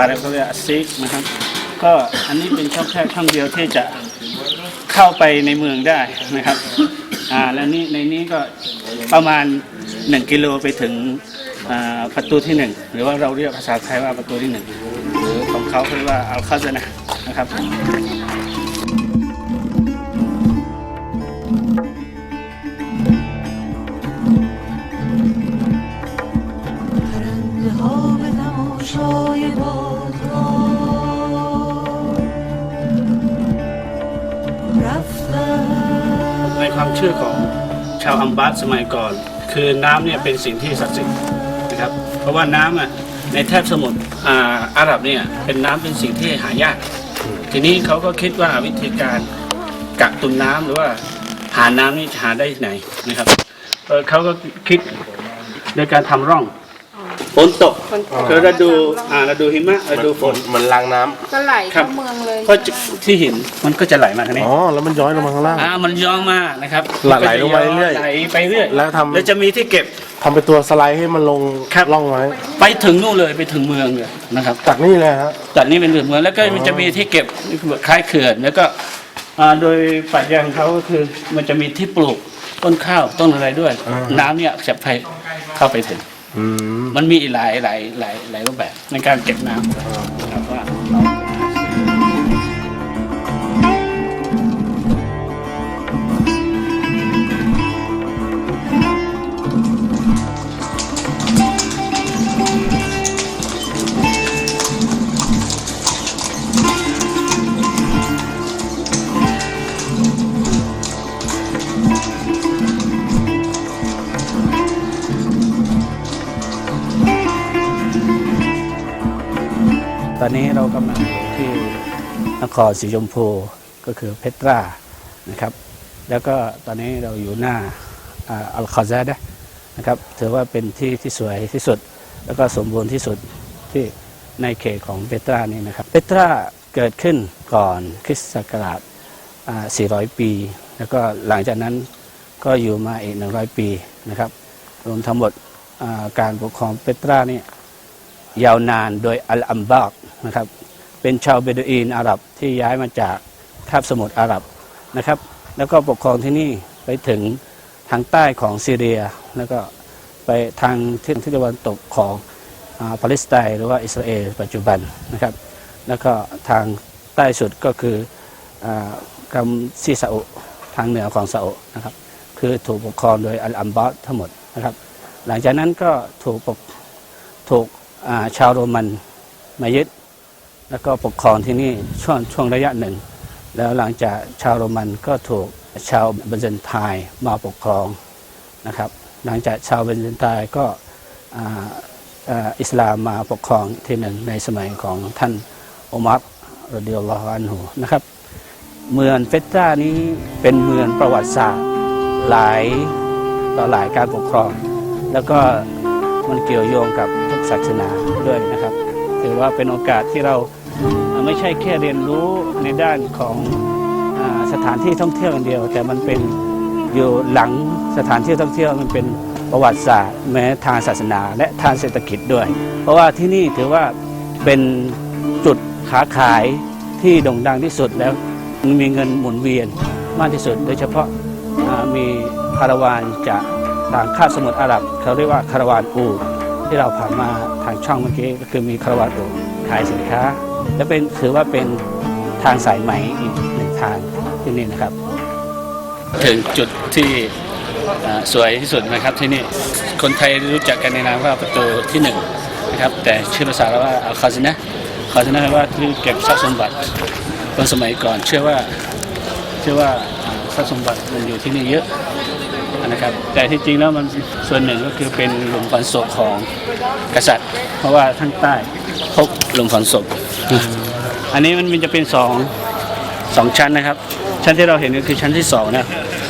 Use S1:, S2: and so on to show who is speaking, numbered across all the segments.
S1: าเรียกเขาเรียกซิกนะครับ ก็อันนี้เป็นช่องแคบช่องเดียวที่จะเข้าไปในเมืองได้นะครับอ่าและนี่ในนี้ก็ประมาณ 1 กิโลไปถึงประตูที่ 1 หรือว่าเราเรียกภาษาไทยว่าประตูที่ 1 หรือของเขาเรียกว่าเอาเข้าจะนะนะครับ
S2: 我
S1: 也不。 ความเชื่อของชาวอัมบาสสมัยก่อน คือน้ำเนี่ยเป็นสิ่งที่ศักดิ์สิทธิ์นะครับ เพราะว่าน้ำอะในแทบสมุทรอ่าอาหรับเนี่ยเป็นน้ำเป็นสิ่งที่หายาก ทีนี้เขาก็คิดว่าวิธีการกักตุนน้ำหรือว่าหาน้ำนี่หาได้ที่ไหนนะครับเออเขาก็คิดโดยการทำร่อง ฝนตกคือฤดูอ่าฤดูหิมะฤดูฝน
S3: มันรางน้ำ
S4: ก็ไหล
S1: ครั
S4: เข้า
S1: บ
S4: เมืองเลย
S1: ก็จะที่หินมันก็จะไหลมาทางนี้
S3: อ๋อ แล้วมันย้อยลงมาข้างล่าง
S1: อ่ามันย้อนมานะครับ
S3: ไหลลงมาเรื่อยๆ
S1: ไหลไปเรื่อย
S3: แล้วทำ
S1: แล้วจะมีที่เก็บ
S3: ทำเป็นตัวสไลด์ให้มันลง
S1: ครับ
S3: ล่องไว้
S1: ไปถึงนู่นเลยไปถึงเมืองเลยนะครับ
S3: จากนี่เลยฮะ
S1: จากนี้เป็นเมืองแล้วก็มันจะมีที่เก็บคล้ายเขื่อนแล้วก็อ่าโดยปรัชญาของเขาก็คือมันจะมีที่ปลูกต้นข้าวต้นอะไรด้วย
S3: อ่า
S1: น้ำเนี่ยจะไปเข้าไปถึง
S3: อื มั
S1: นมีหลายหลายหลายหลายรูปแบบในการเก็บน้ำนะครับว่า ตอนนี้เรากำลังอยู่ที่นครสีชมพูก็คือเพตรานะครับ แล้วก็ตอนนี้เราอยู่หน้าอัลคาซาดนะครับ ถือว่าเป็นที่ที่สวยที่สุด แล้วก็สมบูรณ์ที่สุดที่ในเขตของเปตรานี่นะครับเปตราเกิดขึ้นก่อนคริสต์ศักราช 400 ปี แล้วก็หลังจากนั้นก็อยู่มาอีก 100 ปีนะครับ รวมทั้งหมดการปกครองเปตรานี่ยาวนานโดยอัลอัมบาก นะครับ เป็นชาวเบดูอีนอาหรับที่ย้ายมาจากคาบสมุทรอาหรับนะครับ แล้วก็ปกครองที่นี่ไปถึงทางใต้ของซีเรีย แล้วก็ไปทางทิศทิศตะวันตกของอปาเลสไตน์หรือว่าอิสราเอลปัจจุบันนะครับ แล้วก็ทางใต้สุดก็คือกัมซีซาอุทางเหนือของซาอุนะครับ คือถูกปกครองโดยอัลอัมบาสทั้งหมดนะครับ หลังจากนั้นก็ถูกปกถูกชาวโรมันมายึด แล้วก็ปกครองที่นี่ช่วงช่วงระยะหนึ่ง แล้วหลังจากชาวโรมันก็ถูกชาวเบนเซนไทน์มาปกครองนะครับ หลังจากชาวเบนเซนไทน์ก็อิสลามมาปกครองที่หนึ่งในสมัยของท่านอุมัรรดิยัลลอฮอันฮูนะครับ เมืองเฟตรานี้เป็นเมืองประวัติศาสตร์หลายต่อหลายการปกครอง แล้วก็มันเกี่ยวโยงกับทุกศาสนาด้วยนะครับ ถือว่าเป็นโอกาสที่เรา ไม่ใช่แค่เรียนรู้ในด้านของอสถานที่ท่องเที่ยวอย่างเดียว แต่มันเป็นอยู่หลังสถานที่ท่องเที่ยวมันเป็นประวัติศาสตร์แม้ทางศาสนา และทางเศรษฐกิจด้วย เพราะว่าที่นี่ถือว่าเป็นจุดขาขายที่โด่งดังที่สุดแล้วมีเงินหมุนเวียนมากที่สุด โดยเฉพาะมีคาราวานจากทางคาบสมุทรอาหรับเขาเรียกว่าคาราวานอูที่เราผ่านมาทางช่องเมื่อกี้ก็คือมีคาราวานอู ขายสินค้า และเป็นถือว่าเป็นทางสายไหมอีกหนึ่งทางที่นี่นะครับ ถึงจุดที่สวยที่สุดนะครับที่นี่คนไทยรู้จักกันในนามว่าประตูที่หนึ่งนะครับแต่ชื่อภาษาเราว่าอัลคาซินะคาซินะแปลว่าที่เก็บทรัพย์สมบัติคนสมัยก่อนเชื่อว่าเชื่อว่าทรัพย์สมบัติมันอยู่ที่นี่เยอะนะครับแต่ที่จริงแล้วมันส่วนหนึ่งก็คือเป็นหลุมฝังศพของกษัตริย์ เพราะว่าทางใต้ พบหลุมฝังศพอันนี้มันมันจะเป็นสองสองชั้นนะครับ ชั้นที่เราเห็นก็คือชั้นที่สองนะ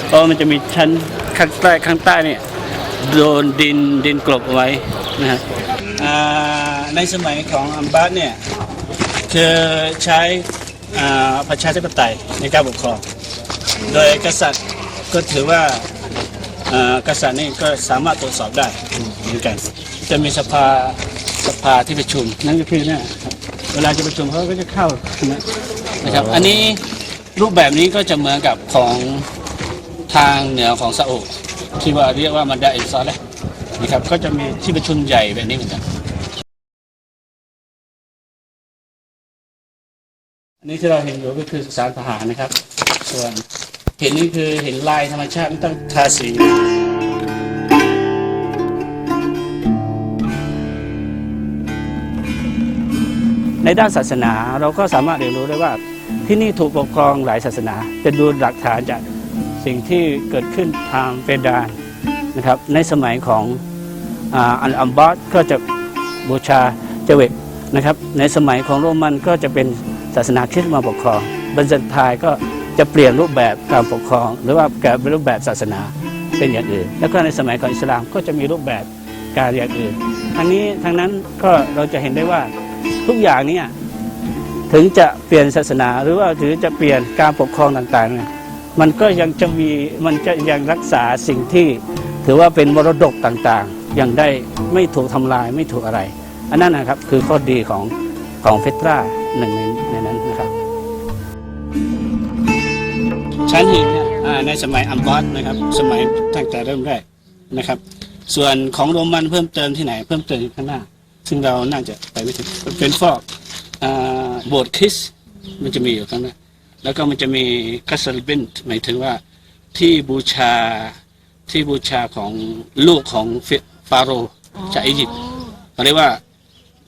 S1: เพราะว่ามันจะมีชั้นข้างใต้ข้างใต้เนี่ยโดนดินดินกลบเอาไว้นะฮะอ่าในสมัยของอัมบาสเนี่ยคือใช้อ่าประชาธิปไตยในการปกครอง โดยกษัตริย์ก็ถือว่าเอ่อกษัตริย์นี่ก็สามารถตรวจสอบได้เหมือนกัน จะมีสภา สภาที่ประชุมนั่นก็คือเนี่ยครับเวลาจะประชุมเขาก็จะเข้านะนะครับ อันนี้รูปแบบนี้ก็จะเหมือนกับของทางเหนือของซาอุที่ว่าเรียกว่ามันดาอินซอลเลยนะครับก็จะมีที่ประชุมใหญ่แบบนี้เหมือนกันอันนี้ที่เราเห็นอยู่ก็คือสุสานทหารนะครับ ส่วนเห็นนี่คือเห็นลายธรรมชาติไม่ต้องทาสี ในด้านศาสนาเราก็สามารถเรียนรู้ได้ว่าที่นี่ถูกปกครองหลายศาสนา จะดูหลักฐานจากสิ่งที่เกิดขึ้นทางเปดานนะครับในสมัยของอันอัมบอสก็จะบูชาเจเวตนะครับในสมัยของโรมันก็จะเป็นศาสนาคริสต์มาปกครองบันซันทายก็จะเปลี่ยนรูปแบบการปกครอง หรือว่าแก่เป็นรูปแบบศาสนาเป็นอย่างอื่น แล้วก็ในสมัยของอิสลามก็จะมีรูปแบบการอย่างอื่นทั้งนี้ทั้งนั้นก็เราจะเห็นได้ว่า ทุกอย่างเนี่ยถึงจะเปลี่ยนศาสนาหรือว่าถือจะเปลี่ยนการปกครองต่างๆเนี่ยมันก็ยังจะมีมันจะยังรักษาสิ่งที่ถือว่าเป็นมรดกต่างๆ ยังได้ไม่ถูกทำลายไม่ถูกอะไร อันนั้นนะครับคือข้อดีของของเฟตราหนึ่งในในนั้นนะครับชั้นหินเนี่ยในสมัยอัมบอสนะครับ สมัยตั้งแต่เริ่มแรกนะครับ ส่วนของโรมันเพิ่มเติมที่ไหนเพิ่มเติมข้างหน้า ซึ่งเราน่าจะไปไม่ถึงเป็นฟอกอ่าโบสถ์คริสต์มันจะมีอยู่ข้างหน้าแล้วก็มันจะมีคัสเซลบินหมายถึงว่าที่บูชาที่บูชาของลูกของเฟฟาโรห์จากอียิปต์เขาเรียกว่า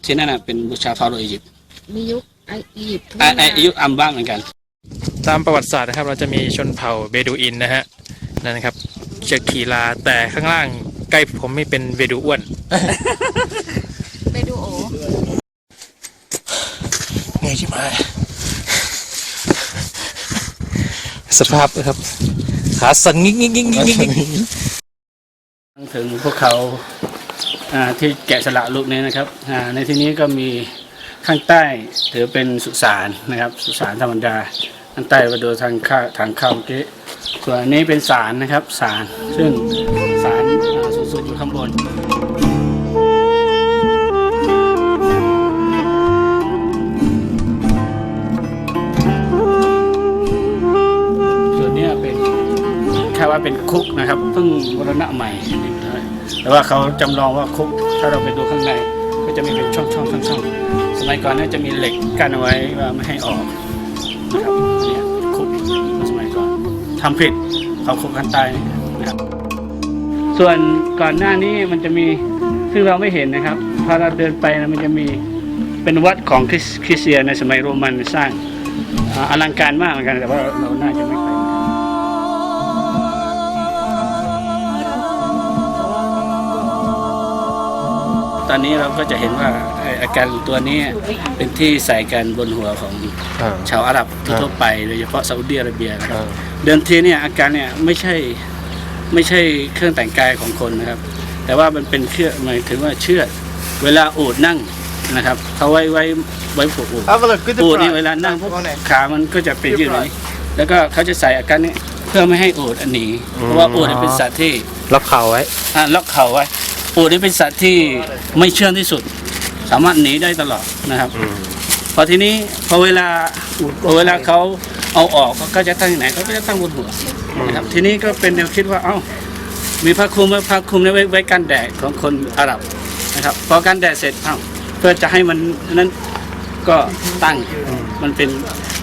S1: ที่นั่นนะเป็นบูชาฟาโรห์อียิปต์
S4: มียุคไออียิปต์
S1: อ่าในอายุอัมบ้างเหมือนกัน
S5: ตามประวัติศาสตร์นะครับ เราจะมีชนเผ่าเบดูอินนะฮะนั่นนะครับจะขี่ลาแต่ข้างล่างใกล้ผมไม่เป็นเบดูอ้วน
S4: ไปดูโอ
S5: ไงชิบหายสภาพนะครับ ขาสั่นงิกงิกงิกงิกงิก
S1: ถึงพวกเขาที่แกะสลักรูปนี้นะครับในที่นี้ก็มีข้างใต้ถือเป็นสุสานนะครับสุสานธรรมดาข้างใต้มาดูทางข้าทางเข้าเมื่อกี้ส่วนนี้เป็นศาลนะครับศาลซึ่งศาลอ่าสูงๆอยู่ข้างบน คุกนะครับเพิ่งวรณะใหม่แต่ว่าเขาจำลองว่าคุก ถ้าเราไปดูข้างในก็จะมีเป็นช่องๆช่องๆสมัยก่อนเนี่ยจะมีเหล็กกั้นเอาไว้ว่าไม่ให้ออกนะครับเนี่ยคุกสมัยก่อนทำผิดเขาคุกขั้นใต้นะครับส่วนก่อนหน้านี้มันจะมีซึ่งเราไม่เห็นนะครับพอเราเดินไปนะมันจะมีเป็นวัดของคริสเตียนในสมัยโรมันสร้างอ่าอลังการมากเหมือนกันแต่ว่าเราน่าจะไม่ ตอนนี้เราก็จะเห็นว่าไอ้อาการตัวนี้เป็นที่ใส่กันบนหัวของ
S3: อ่า
S1: ชาวอาหรับทั่วๆไปโดยเฉพาะซาอุดิอาระเบียนะครับ
S3: อ่า
S1: เดิมทีเนี่ยอาการเนี่ยไม่ใช่ไม่ใช่เครื่องแต่งกายของคนนะครับ แต่ว่ามันเป็นเครื่องหมายถึงว่าเชือกเวลาอูดนั่งนะครับเขาไว้ไว้ไว้ผูกอูด
S3: Have a look. Good
S1: อูดนี่เวลานั่งปุ๊บขามันก็จะเป็นยืดอย่างนี้แล้วก็เขาจะใส่อาการนี้ เพื่อไม่ให้อูดอันหนีเพราะว่าอูดเนี่ยเป็นสัตว์ที่
S5: ล็อกเข่าไว้
S1: อะล็อกเข่าไว้อูดนี่เป็นสัตว์ที่ไม่เชื่องที่สุด สามารถหนีได้ตลอดนะครับพอทีนี้พอเวลาพอเวลาเขาเอาออกก็จะตั้งที่ไหนเขาก็จะตั้งบนหัวนะครับทีนี้ก็เป็นแนวคิดว่าเอ้ามีผ้าคลุมไว้ผ้าคลุมไว้ไว้กันแดดของคนอาหรับนะครับพอกันแดดเสร็จเอ้าเพื่อจะให้มันนั้นก็ตั้งมันเป็น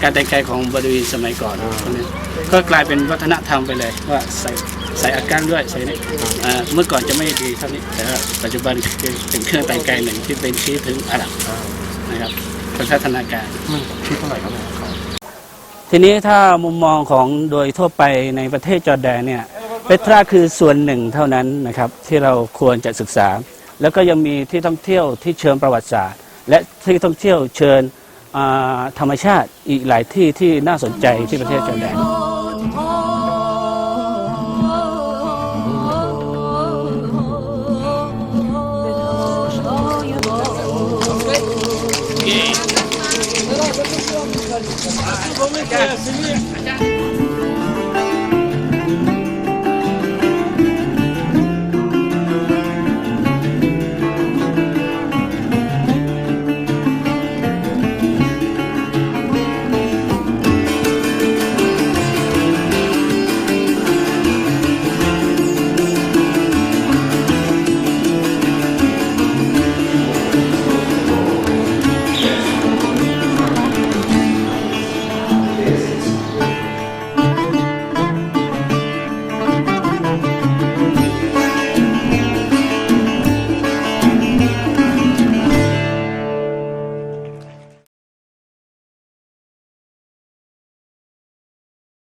S1: การแต่งกายของบริวีสมัยก่อนพวกนี้ก็กลายเป็นวัฒนธรรมไปเลยว่าใส่ใส่อาการด้วยใส่นี่อ่าเมื่อก่อนจะไม่ดีเท่านี้แต่ว่าปัจจุบันคือเป็นเครื่องแต่งกายหนึ่งที่เป็นชี้ถึงอาหรับนะครับเป็นพัฒนาการ
S3: คิดเท่าไหร่ครับเนี่ย
S1: ทีนี้ถ้ามุมมองของโดยทั่วไปในประเทศจอร์แดนเนี่ยเปตราคือส่วนหนึ่งเท่านั้นนะครับที่เราควรจะศึกษา แล้วก็ยังมีที่ท่องเที่ยวที่เชิงประวัติศาสตร์ และที่ท่องเที่ยวเชิญอ่า ธรรมชาติอีกหลายที่ที่น่าสนใจที่ประเทศจอร์แดน
S2: Oh,